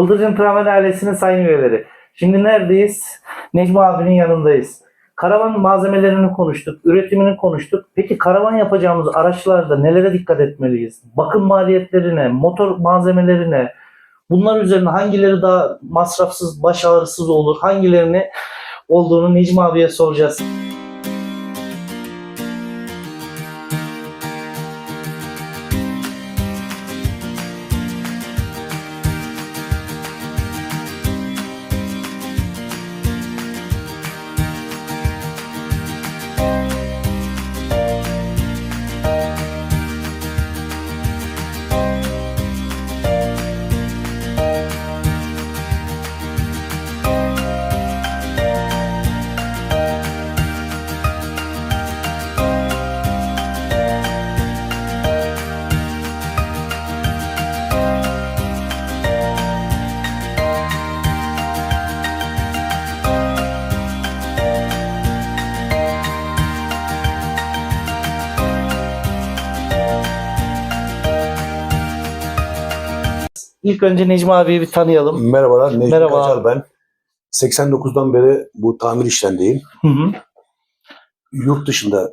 Bıldırcın Travel ailesinin sayın üyeleri. Şimdi neredeyiz? Necmi abinin yanındayız. Karavan malzemelerini konuştuk, üretimini konuştuk. Peki karavan yapacağımız araçlarda nelere dikkat etmeliyiz? Bakım maliyetlerine, motor malzemelerine, bunlar üzerine hangileri daha masrafsız, baş ağrısız olur, hangilerini olduğunu Necmi abiye soracağız. İlk önce Necmi abiyi bir tanıyalım. Merhabalar, Necmi Merhaba. Kacar ben. 89'dan beri bu tamir işlerindeyim. Hı hı. Yurt dışında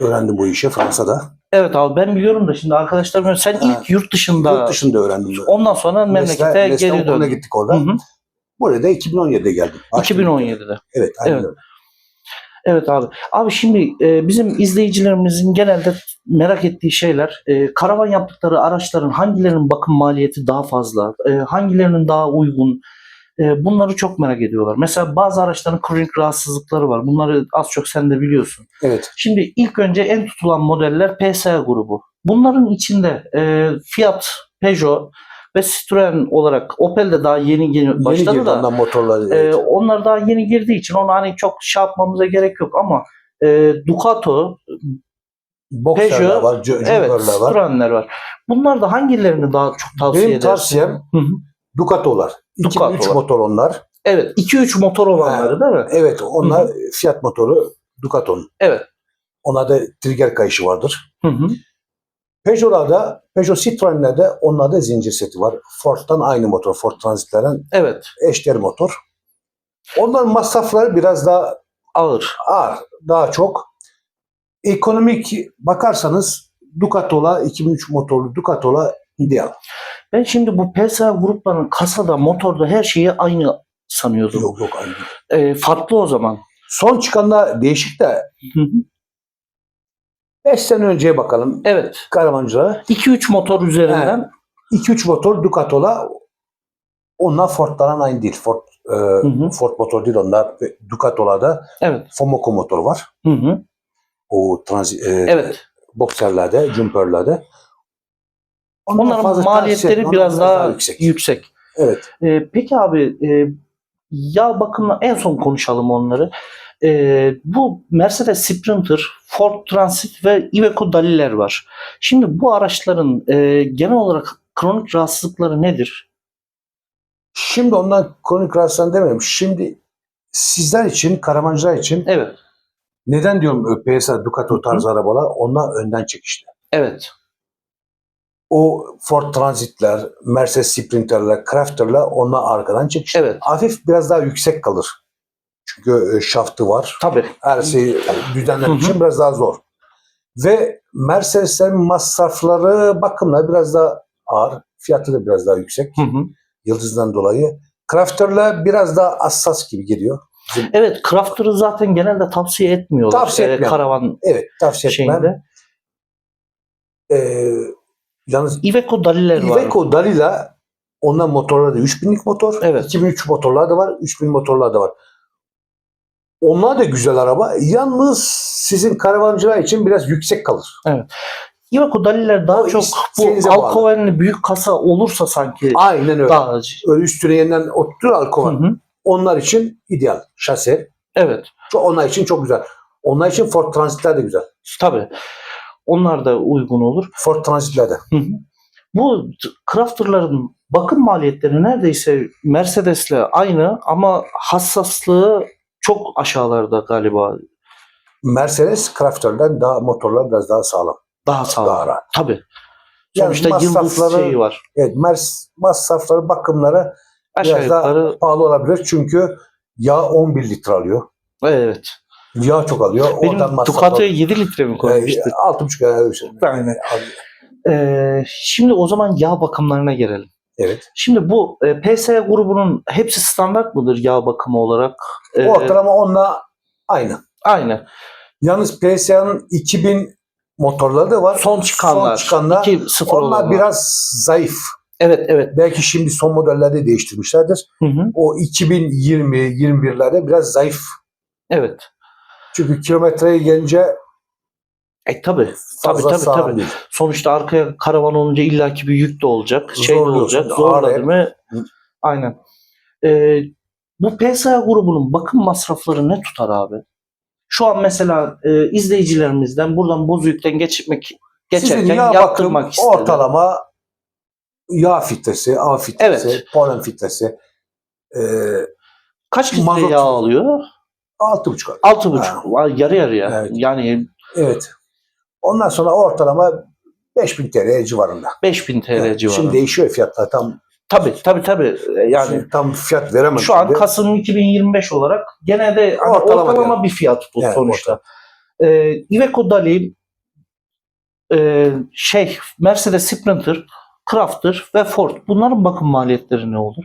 öğrendim bu işi, Fransa'da. Evet abi ben biliyorum da şimdi arkadaşlar biliyor, sen ilk Ha, yurt dışında Yurt dışında öğrendim. ondan sonra memlekete mesle geri döndün. gittik orada. Hı hı. Buraya da 2017'de geldim. Açtım. 2017'de. Evet, aynen Evet. öyle. Evet abi. Abi şimdi e, bizim izleyicilerimizin genelde merak ettiği şeyler e, karavan yaptıkları araçların hangilerinin bakım maliyeti daha fazla, e, hangilerinin daha uygun e, bunları çok merak ediyorlar. Mesela bazı araçların kronik rahatsızlıkları var. Bunları az çok sen de biliyorsun. Evet. Şimdi ilk önce en tutulan modeller PSA grubu. Bunların içinde e, Fiat, Peugeot ve Citroen olarak Opel de daha yeni yeni Yeni başladı girdi da. ondan motorlar. Ee, evet. onlar daha yeni girdiği için onu hani çok şey yapmamıza gerek yok ama e, Ducato, Boxer'lar Peugeot, var, evet, var. Citroen'ler var. Bunlar da hangilerini daha çok tavsiye Benim edersin? tavsiyem Hı hı. Ducato'lar. 2003 Ducato'lar. motor onlar. Evet, 2-3 motor olanları değil mi? Evet, onlar Fiat motoru Ducato'nun. Evet. Onlarda trigger kayışı vardır. Hı hı. Peugeot'larda, Peugeot Citroen'lerde onlarda zincir seti var. Ford'dan aynı motor, Ford Transit'lerin Evet, eşdeğer motor. Onların masrafları biraz daha ağır. ağır, daha çok. Ekonomik bakarsanız Ducato'la 2003 motorlu Ducato'la ideal. Ben şimdi bu PSA gruplarının kasada, motorda her şeyi aynı sanıyordum. Yok yok aynı. E, farklı o zaman. Son çıkanlar değişik de. 5 sene önceye bakalım. Evet, Karavancılara 2-3 motor üzerinden 2-3 motor Ducato'la onlar Ford'ların aynı değil. Ford, e, hı. Ford motor değil onlar. Ducato'larda evet. Fomoco motor var. Hı hı. O transi, e, Evet. boxerlerde, jumperlerde. Onlar Onların fazla maliyetleri tavsiye- biraz onlar daha yüksek. yüksek. Evet. Ee, peki abi e, yağ bakımına en son konuşalım onları. Ee, bu Mercedes Sprinter, Ford Transit ve Iveco Dali'ler var. Şimdi bu araçların e, genel olarak kronik rahatsızlıkları nedir? Şimdi ondan kronik rahatsızlık demiyorum. Şimdi sizler için, karavancılar için Evet, neden diyorum e, PSA, Ducato tarzı arabalar onlar önden çekişli. evet, O Ford Transit'ler, Mercedes Sprinter'ler, Crafter'lar onlar arkadan çekişli. evet. Hafif biraz daha yüksek kalır. Çünkü e, şaftı var. Tabii. Her şey düzenlemek için biraz daha zor. Ve Mercedes'lerin masrafları bakımla biraz daha ağır. Fiyatı da biraz daha yüksek. Hı hı. Yıldızdan dolayı. Crafter'la biraz daha hassas gibi geliyor. Evet, Crafter'ı zaten genelde tavsiye etmiyorlar. Tavsiye Ee, etmiyorum. karavan Evet tavsiye etmem. şeyinde. Ee, yalnız Iveco Dali'ler var. Iveco Dalila ondan motorları da 3000'lik motor. Evet. 2003 motorlar da var. 3000 motorlar da var. Onlar da güzel araba. Yalnız sizin karavancılar için biraz yüksek kalır. Iveco Dali'ler daha O çok bu bağlı. Alkovenli büyük kasa olursa sanki Aynen öyle. daha Öyle üstüne yeniden alkol. hı. Onlar için ideal. Şase. Evet. Onlar için çok güzel. Onlar için Ford Transit'ler de güzel. Tabii. Onlar da uygun olur. Ford Transit'ler de. Hı hı. Bu Crafter'ların bakım maliyetleri neredeyse Mercedes'le aynı ama hassaslığı çok aşağılarda galiba. Mercedes Crafter'dan daha motorlar biraz daha sağlam. Daha sağlam. Daha rahat. Tabii. Yani Sonuçta yıldız şeyi var. Evet, Mers masrafları, bakımları Aşağı Biraz daha yukarı pahalı olabilir çünkü yağ 11 litre alıyor. evet. Yağ çok alıyor. Benim Oradan Ducato'ya 7 litre mi koymuştu? Ee, altı buçuk yani. Ee, şimdi o zaman yağ bakımlarına gelelim. Evet. Şimdi bu e, PSA grubunun hepsi standart mıdır yağ bakımı olarak? Ee, Ortalama onunla aynı. Aynı. Yalnız PSA'nın 2000 motorları da var. Son çıkanlar. Son çıkanlar. 2.0 Onlar olanlar. biraz zayıf. Evet evet. Belki şimdi son modellerde değiştirmişlerdir. Hı hı. O 2020-21'lerde biraz zayıf. Evet. Çünkü kilometreye gelince E tabi. Sağlam tabii. değil. Sonuçta arkaya karavan olunca illaki bir yük de olacak. Şey de olacak. hep. mı? Hı. Aynen. Ee, bu PSA grubunun bakım masrafları ne tutar abi? Şu an mesela e, izleyicilerimizden buradan Bozüyük'ten geçmek geçerken Sizin yağ bakım yaptırmak istedi. ortalama yağ filtresi, A filtresi, Evet. polen filtresi e, Kaç litre mazot- yağ alıyor? 6,5 Altı buçuk. Vay, Yarı yarıya. Evet. Yani Evet. Ondan sonra ortalama 5000 TL civarında. 5000 TL Evet, civarı. Şimdi değişiyor fiyatlar. Tam tabii tabii tabii. Yani şimdi tam fiyat veremem. Şu an şimdi. Kasım 2025 olarak gene de hani Ortalama ortalama, yani. bir fiyat bu Evet, sonuçta. Ee, Iveco Dali e, şey Mercedes Sprinter, Crafter ve Ford bunların bakım maliyetleri ne olur?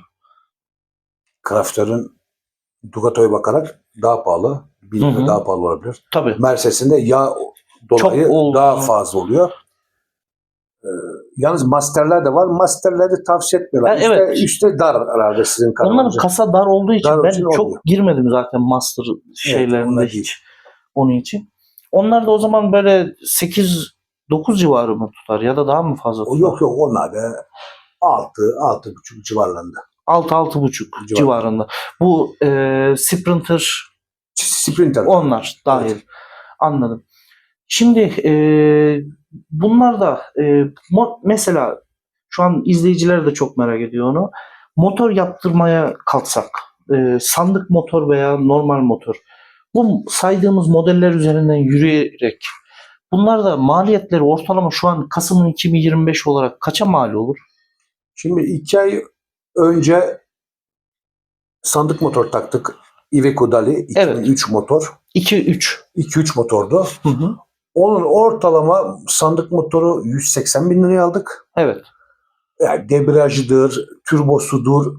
Crafter'ın Ducato'ya bakarak daha pahalı. Bir daha pahalı olabilir. Tabii. Mercedes'in de yağ dolayı Çok oldu. daha fazla oluyor. Ee, yalnız Master'ler de var. Master'leri tavsiye etmiyorlar. Üste, evet. üste dar herhalde sizin Onların karavanınızın. kasa dar olduğu için Dar ben için çok olmuyor. girmedim zaten master şeylerinde onlar hiç. Onun için. Onlar da o zaman böyle 8 9 civarı mı tutar ya da daha mı fazla tutar? yok yok onlar da 6 6,5 civarlarında. 6 buçuk Civarında. civarında. Bu e, Sprinter Sprinter. Onlar dahil. Anladım. Şimdi e, bunlar da e, mesela şu an izleyiciler de çok merak ediyor onu. Motor yaptırmaya kalksak, e, sandık motor veya normal motor. Bu saydığımız modeller üzerinden yürüyerek bunlar da maliyetleri ortalama şu an Kasım'ın 2025 olarak kaça mal olur? Şimdi 2 ay önce sandık motor taktık. Iveco Dali 2003 motor. 2-3. 2-3 motordu. Hı hı. Onun ortalama sandık motoru 180 bin liraya aldık. Evet. Yani debriyajıdır, turbosudur,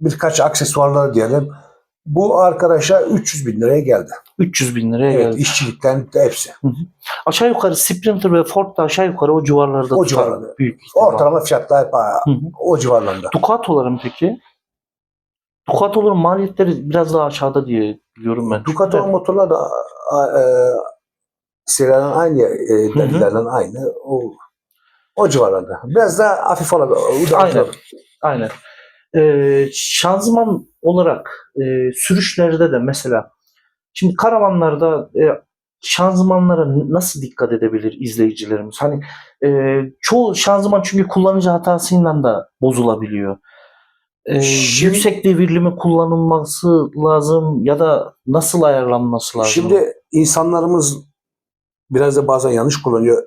birkaç aksesuarları diyelim. Bu arkadaşa 300 bin liraya geldi. 300 bin liraya Evet, geldi. işçilikten de hepsi. Aşağı yukarı Sprinter ve Ford da aşağı yukarı o civarlarda O civarlarda. Büyük ihtimal. Ortalama fiyatlar hep Hı hı. o civarlarında. Ducato'ların peki? Ducato'ların maliyetleri biraz daha aşağıda diye biliyorum ben. Ducato motorlar da e, serilerden aynı, e, hı. delilerden aynı. O, o civarlarda. Biraz daha hafif olabilir. Da- Aynen. Aynen. Ee, şanzıman olarak e, sürüşlerde de mesela şimdi karavanlarda e, şanzımanlara nasıl dikkat edebilir izleyicilerimiz? Hani e, çoğu şanzıman çünkü kullanıcı hatasıyla da bozulabiliyor. E, Şimdi- yüksek devirli mi kullanılması lazım ya da nasıl ayarlanması lazım? Şimdi insanlarımız biraz da bazen yanlış kullanıyor.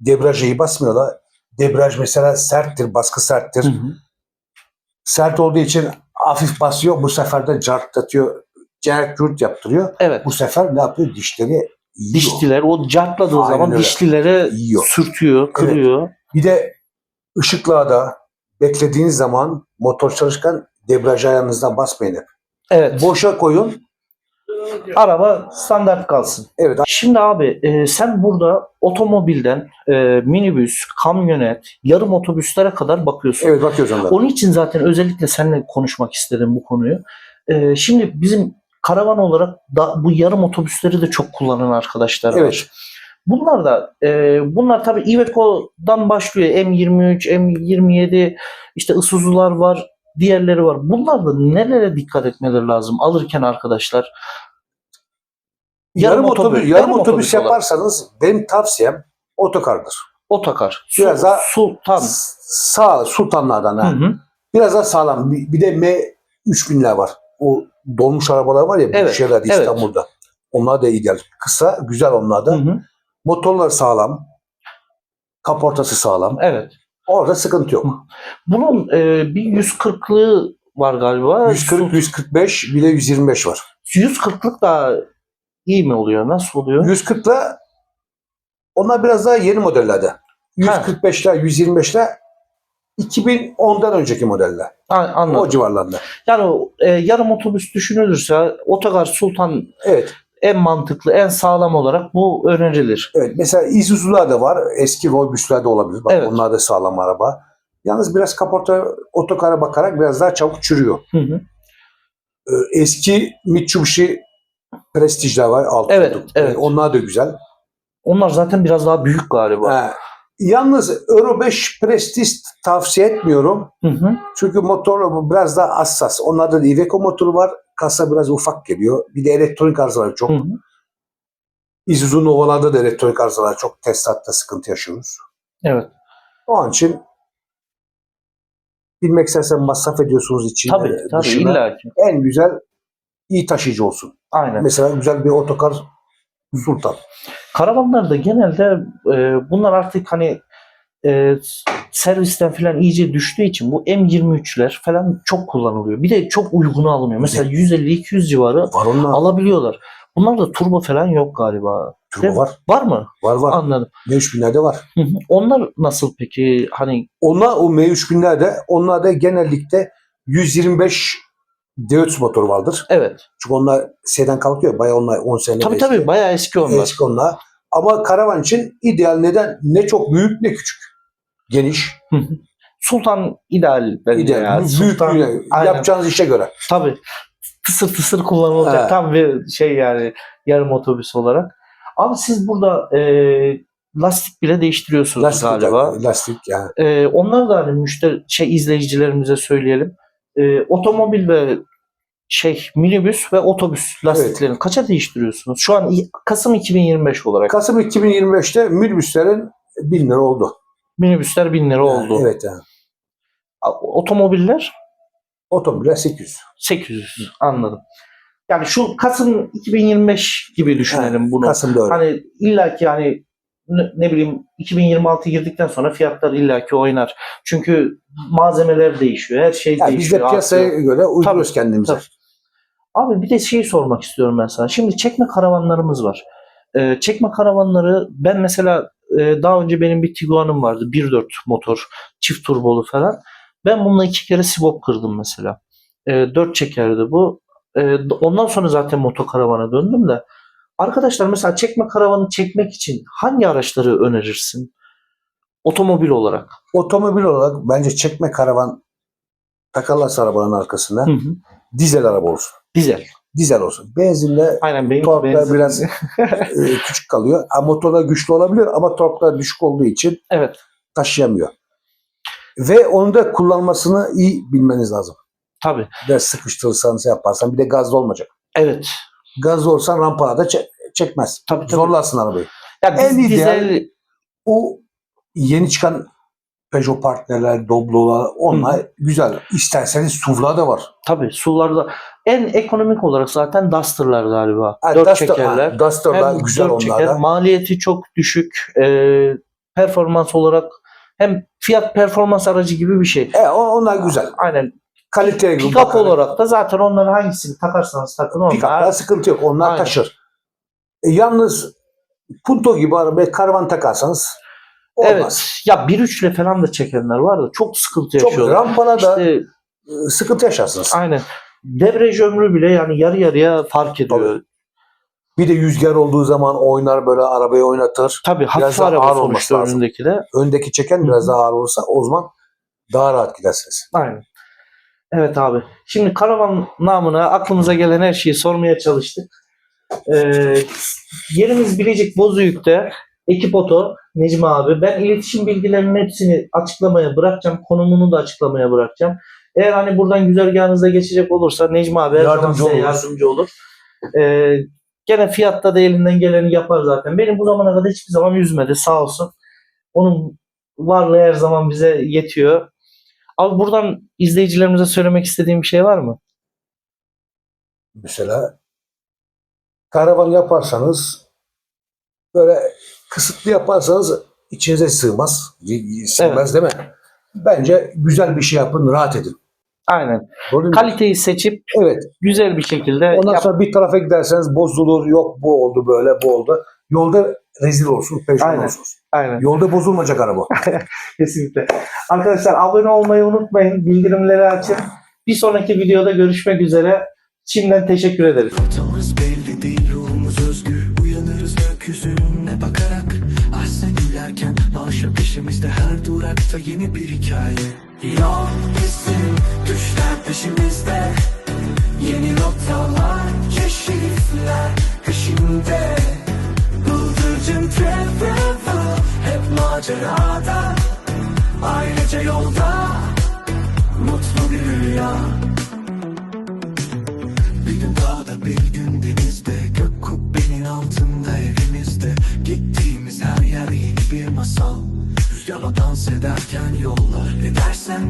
Debriyajı iyi basmıyorlar. Debriyaj mesela serttir, baskı serttir. Hı hı. Sert olduğu için hafif basıyor. Bu sefer de cartlatıyor. Cert cürt yaptırıyor. Evet. Bu sefer ne yapıyor? Dişleri yiyor. Dişliler o cartladığı Aynen zaman öyle. dişlilere Yiyor. sürtüyor, kırıyor. Bir de ışıklarda beklediğiniz zaman motor çalışırken debriyaj ayağınızdan basmayın hep. Evet. Boşa koyun. Araba standart kalsın. Evet. Şimdi abi e, sen burada otomobilden e, minibüs, kamyonet, yarım otobüslere kadar bakıyorsun. Evet bakıyoruz onlara. Onun için zaten özellikle seninle konuşmak istedim bu konuyu. E, şimdi bizim karavan olarak da bu yarım otobüsleri de çok kullanan arkadaşlar var. Evet. Bunlar da e, bunlar tabii Iveco'dan başlıyor. M23, M27 işte Isuzu'lar var, diğerleri var. Bunlar da nelere dikkat etmeleri lazım alırken arkadaşlar? Yarım, otobüs, otobüs- yarım otobüs otobüs olarak. yaparsanız benim tavsiyem otokardır. Otakar. Su, Biraz daha- Sultan. Sağ sultanlardan Hı ha. hı. Biraz daha sağlam. Bir, bir de M3000'ler var. O dolmuş arabalar var ya Evet, büyük şeylerde evet. İstanbul'da. Onlar da ideal. Kısa, güzel onlar da. Hı hı. Motorlar sağlam. Kaportası sağlam. Evet. Orada sıkıntı yok. Bunun e, bir 140'lığı var galiba. 140, 145 bir de 125 var. 140'lık daha iyi mi oluyor? Nasıl oluyor? 140'la onlar biraz daha yeni modellerde. 145'ler, 125'ler 2010'dan önceki modeller. Ha, anladım. O civarlarda. Yani e, yarım otobüs düşünülürse Otogar Sultan Evet. en mantıklı, en sağlam olarak bu önerilir. Evet. Mesela Isuzu'lar da var. Eski Roybüs'ler de olabilir. Bak Evet. onlar da sağlam araba. Yalnız biraz kaporta otokara bakarak biraz daha çabuk çürüyor. Hı hı. Ee, Eski Mitsubishi Prestige'ler var. Alt Evet, koltuk. evet. Ee, Onlar da güzel. Onlar zaten biraz daha büyük galiba. Ha, Yalnız Euro 5 Prestige tavsiye etmiyorum. Hı hı. Çünkü motor biraz daha hassas. Onlarda da Iveco motoru var. Kasa biraz ufak geliyor. Bir de elektronik arızalar çok. Hı hı. Isuzu Nova'larda da elektronik arızalar çok. Teslatta sıkıntı yaşıyoruz. Evet. O an için bilmek istersen masraf ediyorsunuz için. Tabii e, tabii illa ki. En güzel iyi taşıyıcı olsun. Aynen. Mesela güzel bir otokar Sultan. Karavanlarda genelde e, bunlar artık hani e, servisten falan iyice düştüğü için bu M23'ler falan çok kullanılıyor. Bir de çok uygunu alınıyor. Mesela 150-200 civarı Var onunla. alabiliyorlar. Bunlarda turbo falan yok galiba. Turbo var. Var mı? Var var. Anladım. M3000'lerde var. Hı hı. Onlar nasıl peki? Hani Onlar o M3000'lerde onlarda genellikle 125 D3 motor vardır. evet. Çünkü onlar sedan kalkıyor. Bayağı onlar 10 sene Tabii eski. tabii bayağı eski onlar. Eski onlar. Ama karavan için ideal neden? Ne çok büyük ne küçük. Geniş. Sultan ideal bence ideal. ya. büyük Sultan, büyük. aynen. Yapacağınız işe göre. Tabii. Tısır tısır kullanılacak Evet. tam bir şey yani yarım otobüs olarak. Abi siz burada e, lastik bile değiştiriyorsunuz Lastik, galiba. lastik yani. E, onları da hani müşteri şey izleyicilerimize söyleyelim. E, otomobil ve şey minibüs ve otobüs lastiklerini kaça değiştiriyorsunuz? Şu an i- Kasım 2025 olarak. Kasım 2025'te minibüslerin 1000 lira oldu. Minibüsler 1000 lira oldu. Evet yani. A- Otomobiller Otomobiller 800. 800 anladım. Yani şu Kasım 2025 gibi düşünelim bunu. Kasım'da öyle. Hani illaki yani ne, bileyim 2026 girdikten sonra fiyatlar illaki oynar. Çünkü malzemeler değişiyor. Her şey yani biz de değişiyor. piyasaya artıyor. göre uyduruyoruz kendimize. tabii. Abi bir de şeyi sormak istiyorum ben sana. Şimdi çekme karavanlarımız var. Ee, çekme karavanları ben mesela e, daha önce benim bir Tiguan'ım vardı. 1.4 motor. Çift turbolu falan. Ben bununla iki kere sibop kırdım mesela. E, 4 çekerdi bu. E, ondan sonra zaten motokaravana döndüm de. Arkadaşlar mesela çekme karavanı çekmek için hangi araçları önerirsin? Otomobil olarak. Otomobil olarak bence çekme karavan takarlarsa arabanın arkasına Hı hı. dizel araba olsun. Dizel. Dizel olsun. Benzinle Aynen benim torklar benzin- biraz e, küçük kalıyor. Ha, motorlar güçlü olabilir ama torklar düşük olduğu için Evet. taşıyamıyor. Ve onu da kullanmasını iyi bilmeniz lazım. Tabii. Biraz sıkıştırırsanız yaparsan bir de gazlı olmayacak. Evet. Gazlı olsan rampada çe- çekmez. Tabii, tabii. Zorlarsın arabayı. Ya En biz ideal- dizel O yeni çıkan Peugeot Partner'ler, Doblo'lar onlar güzel. İsterseniz SUV'lar da var. tabii sularda en ekonomik olarak zaten Duster'lar galiba. Ha, Dört Duster- çekerler. ha, Duster'lar Hem güzel onlar çeker, da. maliyeti çok düşük. e, performans olarak hem fiyat performans aracı gibi bir şey. E, onlar güzel. Aynen. Kaliteye göre Pick-up olarak da zaten onların hangisini takarsanız takın onlar. sıkıntı yok. Onlar Aynen. taşır. E, yalnız Punto gibi arabaya karavan takarsanız olmaz. Evet. Ya 1.3 ile falan da çekenler var da çok sıkıntı Çok yaşıyorlar. rampana da İşte e, sıkıntı yaşarsınız. aynen. Debriyaj ömrü bile yani yarı yarıya fark ediyor. Bir de rüzgar olduğu zaman oynar böyle arabayı oynatır. Tabii hafif Biraz daha araba ağır sonuçta olması lazım. önündeki de. Öndeki çeken biraz daha ağır olursa o zaman daha rahat gidersiniz. Aynen. Evet abi. Şimdi karavan namına aklımıza gelen her şeyi sormaya çalıştık. Ee, yerimiz Bilecik Bozüyük'te. Ekip Oto, Necmi abi. Ben iletişim bilgilerinin hepsini açıklamaya bırakacağım. Konumunu da açıklamaya bırakacağım. Eğer hani buradan güzergahınıza geçecek olursa Necmi abi her zaman Yardımcı size olur. yardımcı olur. Ee, gene fiyatta da elinden geleni yapar zaten. Benim bu zamana kadar hiçbir zaman üzmedi sağ olsun. Onun varlığı her zaman bize yetiyor. Abi buradan izleyicilerimize söylemek istediğim bir şey var mı? Mesela karavan yaparsanız böyle kısıtlı yaparsanız içinize sığmaz. Sığmaz değil mi? Bence güzel bir şey yapın, rahat edin. Aynen. Doğru? Kaliteyi seçip Evet. güzel bir şekilde Ondan yap- sonra bir tarafa giderseniz bozulur. Yok bu oldu böyle bu oldu. Yolda rezil olsun, perişan Aynen. olsun. Aynen. Yolda bozulmayacak araba. Kesinlikle. Arkadaşlar abone olmayı unutmayın. Bildirimleri açın. Bir sonraki videoda görüşmek üzere. Şimdiden teşekkür ederiz. Rotamız belli değil ruhumuz özgür Uyanırız gökyüzüne bakarak Aslen gülerken Maşa peşimizde her durakta yeni bir hikaye Yol bizim düşler peşimizde Yeni noktalar macerada Ailece yolda Mutlu bir rüya. Bir gün dağda bir gün denizde Gök kubbenin altında evimizde. Gittiğimiz her yer yeni bir masal. Rüzgarla dans ederken yollar Ne dersen